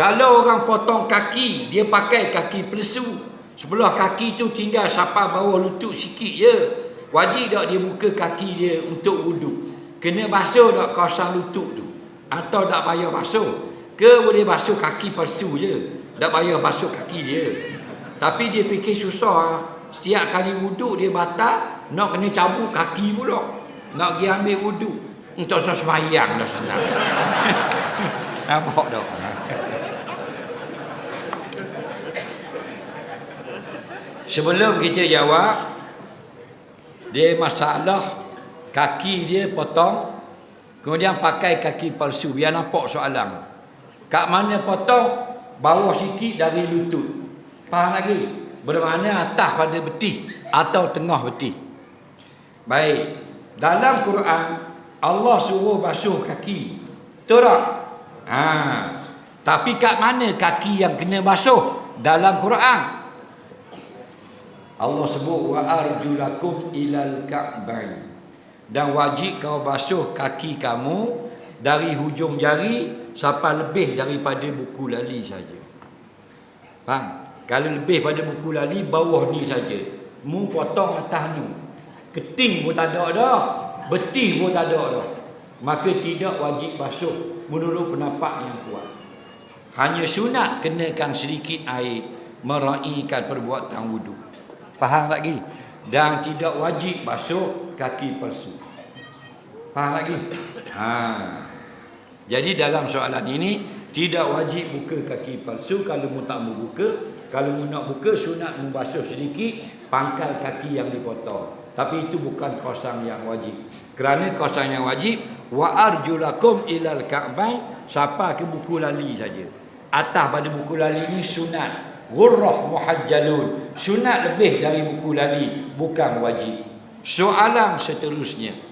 Kalau orang potong kaki, dia pakai kaki pelesu. Sebelah kaki tu tinggal sampai bawah lutut sikit je. Wajib tak dia buka kaki dia untuk wuduk. Kena basuh tak kawasan lutut tu. Atau tak payah basuh. Ke boleh basuh kaki pelesu je. Tak payah basuh kaki dia. Tapi dia fikir susah. Setiap kali wuduk dia batal, nak kena cabut kaki pula. Nak pergi ambil wuduk. Untuk semayang dah senang. Nampak tak? Sebelum kita jawab Dia masalah Kaki dia potong Kemudian pakai kaki palsu. Biar nampak soalan. Kat mana potong? Bawah sikit dari lutut. Faham lagi? Bermakna atas pada betih Atau tengah betih. Baik. Dalam Quran Allah suruh basuh kaki. Betul tak? Ha. Tapi kat mana kaki yang kena basuh? Dalam Quran Allah sebut wa arjulakum ilal ka'bain. Dan wajib kau basuh kaki kamu dari hujung jari sampai lebih daripada buku lali saja. Faham? Kalau lebih pada buku lali bawah ni saja. Mu potong atas ni. Keting pun tak ada dah. Betih pun tak ada dah. Maka tidak wajib basuh menurut pendapat yang kuat. Hanya sunat kenakan sedikit air meraihkan perbuatan wuduk. Faham lagi? Dan tidak wajib basuh kaki palsu. Faham lagi? Ha. Jadi dalam soalan ini tidak wajib buka kaki palsu kalau mu tak mau buka. Kalau mu nak buka sunat membasuh sedikit pangkal kaki yang dipotong. Tapi itu bukan kosong yang wajib. Kerana kosong yang wajib wa arjulakum ilal ka'bain sampai ke buku lali saja. Atas pada buku lali ini sunat Ghurrah muhajjalun. Sunat lebih dari buku lali. Bukan wajib. Soalan seterusnya.